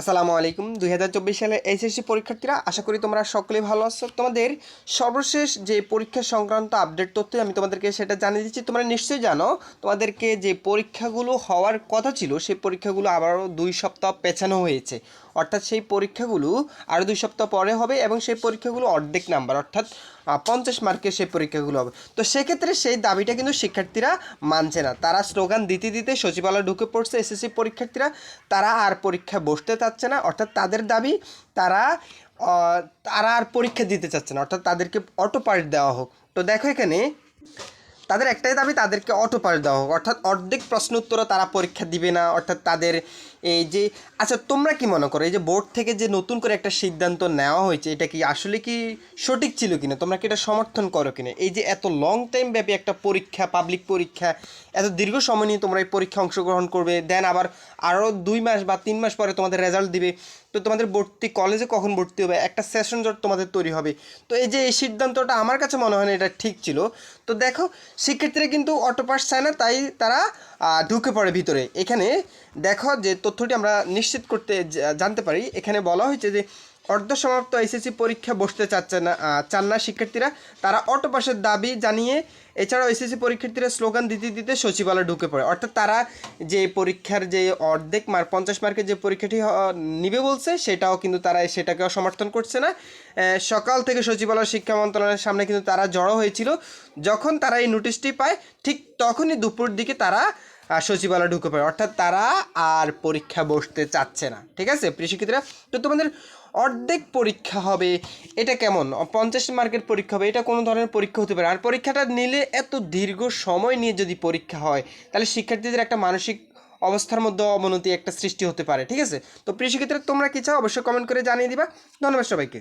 আসসালামু আলাইকুম। দুই হাজার চব্বিশ সালে এইচএসসি পরীক্ষার্থীরা, আশা করি তোমরা সকলেই ভালো আছো। তোমাদের সর্বশেষ যে পরীক্ষা সংক্রান্ত আপডেট তথ্য আমি তোমাদেরকে সেটা জানিয়ে দিচ্ছি। তোমরা নিশ্চয়ই জানো, তোমাদেরকে যে পরীক্ষাগুলো হওয়ার কথা ছিল, সেই পরীক্ষাগুলো আবারও দুই সপ্তাহ পেছানো হয়েছে। অর্থাৎ সেই পরীক্ষাগুলো আরও দুই সপ্তাহ পরে হবে এবং সেই পরীক্ষাগুলো অর্ধেক নাম্বার, অর্থাৎ পঞ্চাশ মার্কের সেই পরীক্ষাগুলো হবে। তো সেক্ষেত্রে সেই দাবিটা কিন্তু শিক্ষার্থীরা মানছে না। তারা স্লোগান দিতে দিতে সচিবালয় ঢুকে পড়ছে এসএসসি পরীক্ষার্থীরা। তারা আর পরীক্ষা বসতে চাচ্ছে না। অর্থাৎ তাদের দাবি তারা তারা আর পরীক্ষা দিতে চাচ্ছে না। অর্থাৎ তাদেরকে অটো পার্ট দেওয়া হোক। তো দেখো এখানে তাদের একটাই দাবি, তাদেরকে অটো পাস দেওয়া হোক। অর্থাৎ অর্ধেক প্রশ্ন উত্তরও তারা পরীক্ষা দিবে না। অর্থাৎ তাদের এই যে আচ্ছা তোমরা কি মনে করো? এই যে বোর্ড থেকে যে নতুন করে একটা সিদ্ধান্ত নেওয়া হয়েছে, এটা কি আসলে কি সঠিক ছিল কিনা? তোমরা কি এটা সমর্থন করো কিনা? এই যে এত লং টাইম ব্যাপী একটা পরীক্ষা পাবলিক পরীক্ষা, এত দীর্ঘ সময় নিয়ে তোমরা এই পরীক্ষা অংশগ্রহণ করবে দেন আবার আরও দুই মাস বা তিন মাস পরে তোমাদের রেজাল্ট দিবে। তো তোমাদের ভর্তি কলেজে কখন ভর্তি হবে? একটা সেশন জট তোমাদের তৈরি হবে। তো এই যে এই সিদ্ধান্তটা আমার কাছে মনে হয় না এটা ঠিক ছিল। তো দেখো শিক্ষার্থীরা কিন্তু অটো পাস চায় না, তাই তারা ঢুকে পড়ে ভিতরে। এখানে দেখো যে তথ্যটি আমরা নিশ্চিত করতে জানতে পারি। এখানে বলা হয়েছে যে অর্ধ সমাপ্ত এসএসসি পরীক্ষা বসতে চাচ্ছে না চান না শিক্ষার্থীরা। তারা অটো পাসের দাবি জানিয়ে এছাড়াও এসএসসি পরীক্ষার্থীরা স্লোগান দিতে দিতে সচিবালয় ঢুকে পড়ে। অর্থাৎ তারা যে পরীক্ষার যে অর্ধেক মার্ক পঞ্চাশ মার্কের যে পরীক্ষাটি নিবে বলছে, সেটাও কিন্তু তারা সেটাকেও সমর্থন করছে না। সকাল থেকে সচিবালয় শিক্ষা মন্ত্রণালয়ের সামনে কিন্তু তারা জড়ো হয়েছিল। যখন তারা এই নোটিশটি পায়, ঠিক তখনই দুপুর দিকে তারা সচিবালয় ঢুকে পড়ে। অর্থাৎ তারা আর পরীক্ষা বসতে চাচ্ছে না, ঠিক আছে? শিক্ষার্থীরা, তো তোমাদের অর্ধেক পরীক্ষা হবে, এটা কেমন? পঞ্চাশ মার্কের পরীক্ষা হবে, এটা কোনো ধরনের পরীক্ষা হতে পারে। আর পরীক্ষাটা নিলে এত দীর্ঘ সময় নিয়ে যদি পরীক্ষা হয়, তাহলে শিক্ষার্থীদের একটা মানসিক অবস্থার মধ্যে অবনতি একটা সৃষ্টি হতে পারে, ঠিক আছে? তো প্রিয় শিক্ষার্থীরা, তোমরা কি চাও? অবশ্যই কমেন্ট করে জানিয়ে দিবা। ধন্যবাদ সবাইকে।